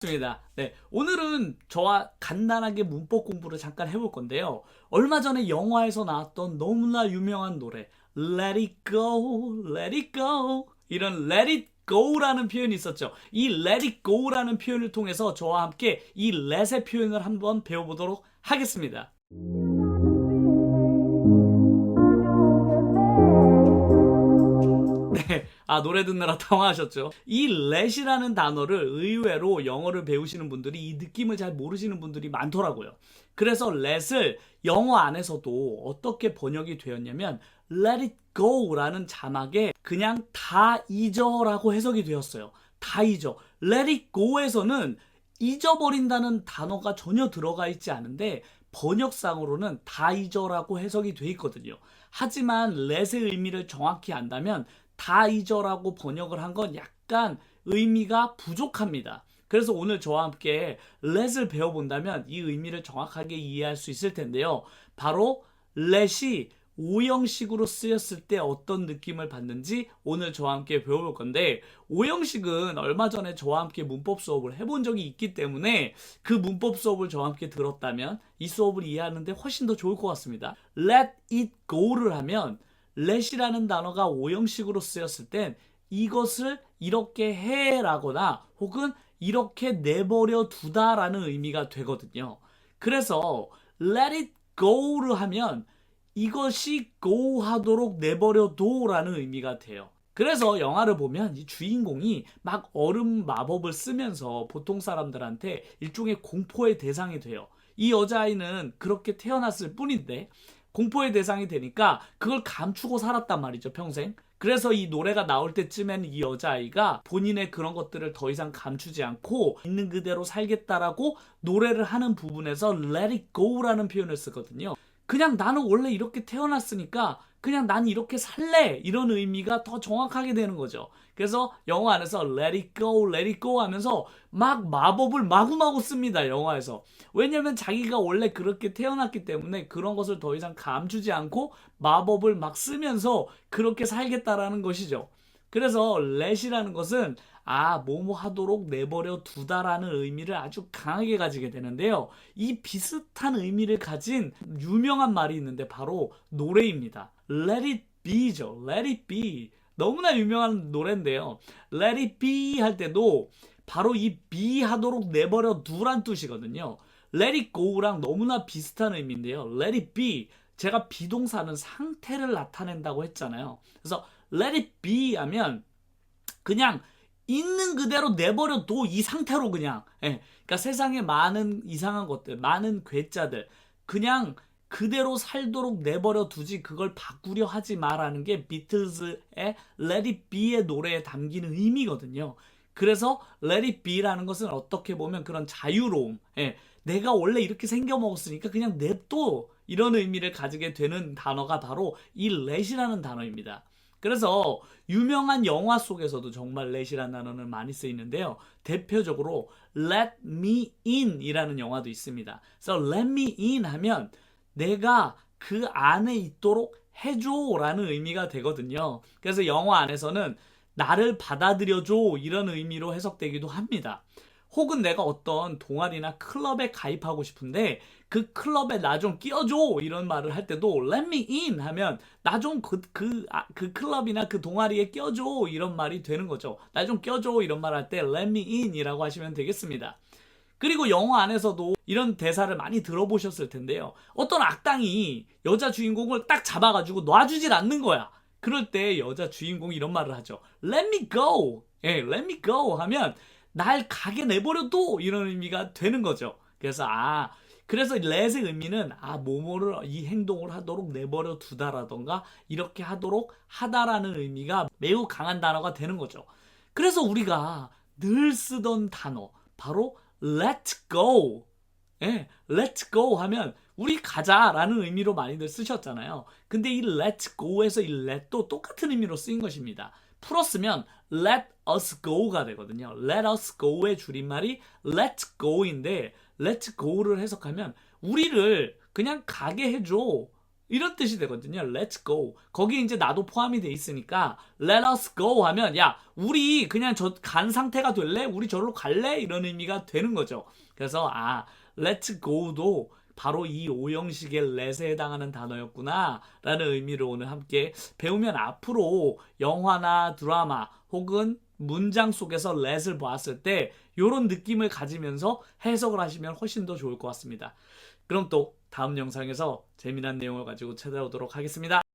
좋습니다. 네, 오늘은 저와 간단하게 문법 공부를 잠깐 해볼 건데요. 얼마 전에 영화에서 나왔던 너무나 유명한 노래 Let It Go, Let It Go 이런 Let It Go라는 표현이 있었죠. 이 Let It Go라는 표현을 통해서 저와 함께 이 let의 표현을 한번 배워보도록 하겠습니다. 네, 아 노래 듣느라 당황하셨죠? 이 let이라는 단어를 의외로 영어를 배우시는 분들이 이 느낌을 잘 모르시는 분들이 많더라고요. 그래서 let을 영어 안에서도 어떻게 번역이 되었냐면 let it go라는 자막에 그냥 다 잊어라고 해석이 되었어요. 다 잊어. let it go에서는 잊어버린다는 단어가 전혀 들어가 있지 않은데 번역상으로는 다 잊어라고 해석이 돼 있거든요. 하지만 let의 의미를 정확히 안다면 다 잊어라고 번역을 한 건 약간 의미가 부족합니다. 그래서 오늘 저와 함께 let을 배워본다면 이 의미를 정확하게 이해할 수 있을 텐데요. 바로 let이 오형식으로 쓰였을 때 어떤 느낌을 받는지 오늘 저와 함께 배워볼 건데 오형식은 얼마 전에 저와 함께 문법 수업을 해본 적이 있기 때문에 그 문법 수업을 저와 함께 들었다면 이 수업을 이해하는데 훨씬 더 좋을 것 같습니다. let it go를 하면 let이라는 단어가 오형식으로 쓰였을 땐 이것을 이렇게 해라거나 혹은 이렇게 내버려 두다라는 의미가 되거든요. 그래서 let it go를 하면 이것이 go 하도록 내버려 둬라는 의미가 돼요. 그래서 영화를 보면 이 주인공이 막 얼음 마법을 쓰면서 보통 사람들한테 일종의 공포의 대상이 돼요. 이 여자아이는 그렇게 태어났을 뿐인데 공포의 대상이 되니까 그걸 감추고 살았단 말이죠, 평생. 그래서 이 노래가 나올 때쯤에는 이 여자아이가 본인의 그런 것들을 더 이상 감추지 않고 있는 그대로 살겠다라고 노래를 하는 부분에서 let it go라는 표현을 쓰거든요. 그냥 나는 원래 이렇게 태어났으니까 그냥 난 이렇게 살래 이런 의미가 더 정확하게 되는 거죠. 그래서 영화 안에서 let it go, let it go 하면서 막 마법을 마구마구 씁니다. 영화에서. 왜냐면 자기가 원래 그렇게 태어났기 때문에 그런 것을 더 이상 감추지 않고 마법을 막 쓰면서 그렇게 살겠다라는 것이죠. 그래서 let이라는 것은 아, 뭐뭐 하도록 내버려 두다라는 의미를 아주 강하게 가지게 되는데요. 이 비슷한 의미를 가진 유명한 말이 있는데 바로 노래입니다. Let it be죠. Let it be. 너무나 유명한 노래인데요. Let it be 할 때도 바로 이 be 하도록 내버려 두란 뜻이거든요. Let it go랑 너무나 비슷한 의미인데요. Let it be. 제가 비동사는 상태를 나타낸다고 했잖아요. 그래서 let it be 하면 그냥 있는 그대로 내버려 둬 이 상태로 그냥 예. 그러니까 세상에 많은 이상한 것들 많은 괴짜들 그냥 그대로 살도록 내버려 두지 그걸 바꾸려 하지 마라는 게 비틀즈의 Let It Be의 노래에 담기는 의미거든요. 그래서 Let It Be라는 것은 어떻게 보면 그런 자유로움, 예, 내가 원래 이렇게 생겨 먹었으니까 그냥 냅둬 이런 의미를 가지게 되는 단어가 바로 이 let이라는 단어입니다. 그래서 유명한 영화 속에서도 정말 let이라는 단어는 많이 쓰이는데요. 대표적으로 Let Me In 이라는 영화도 있습니다. 그래서 Let Me In 하면 내가 그 안에 있도록 해줘라는 의미가 되거든요. 그래서 영화 안에서는 나를 받아들여줘 이런 의미로 해석되기도 합니다. 혹은 내가 어떤 동아리나 클럽에 가입하고 싶은데 그 클럽에 나 좀 끼워줘 이런 말을 할 때도 let me in 하면 나 좀그그그 클럽이나 그 동아리에 껴줘 이런 말이 되는 거죠. 나좀 껴줘 이런 말 할 때 let me in이라고 하시면 되겠습니다. 그리고 영화 안에서도 이런 대사를 많이 들어보셨을 텐데요. 어떤 악당이 여자 주인공을 딱 잡아가지고 놔주질 않는 거야. 그럴 때 여자 주인공이 이런 말을 하죠. Let me go. 예, let me go 하면 날 가게 내버려둬 이런 의미가 되는 거죠. 그래서 아 그래서 let의 의미는 아 뭐뭐를 이 행동을 하도록 내버려 두다라던가 이렇게 하도록 하다라는 의미가 매우 강한 단어가 되는 거죠. 그래서 우리가 늘 쓰던 단어 바로 let go. 예, let go 하면 우리 가자라는 의미로 많이들 쓰셨잖아요. 근데 이 let go에서 이 let도 똑같은 의미로 쓰인 것입니다. 풀었으면 let us go가 되거든요. let us go의 줄임말이 let go인데 let go를 해석하면 우리를 그냥 가게 해줘. 이런 뜻이 되거든요. Let's go. 거기 이제 나도 포함이 돼 있으니까 Let us go 하면 야 우리 그냥 저 간 상태가 될래? 우리 저로 갈래? 이런 의미가 되는 거죠. 그래서 아 Let's go도 바로 이 오형식의 let에 해당하는 단어였구나 라는 의미로 오늘 함께 배우면 앞으로 영화나 드라마 혹은 문장 속에서 let을 보았을 때 이런 느낌을 가지면서 해석을 하시면 훨씬 더 좋을 것 같습니다. 그럼 또 다음 영상에서 재미난 내용을 가지고 찾아오도록 하겠습니다.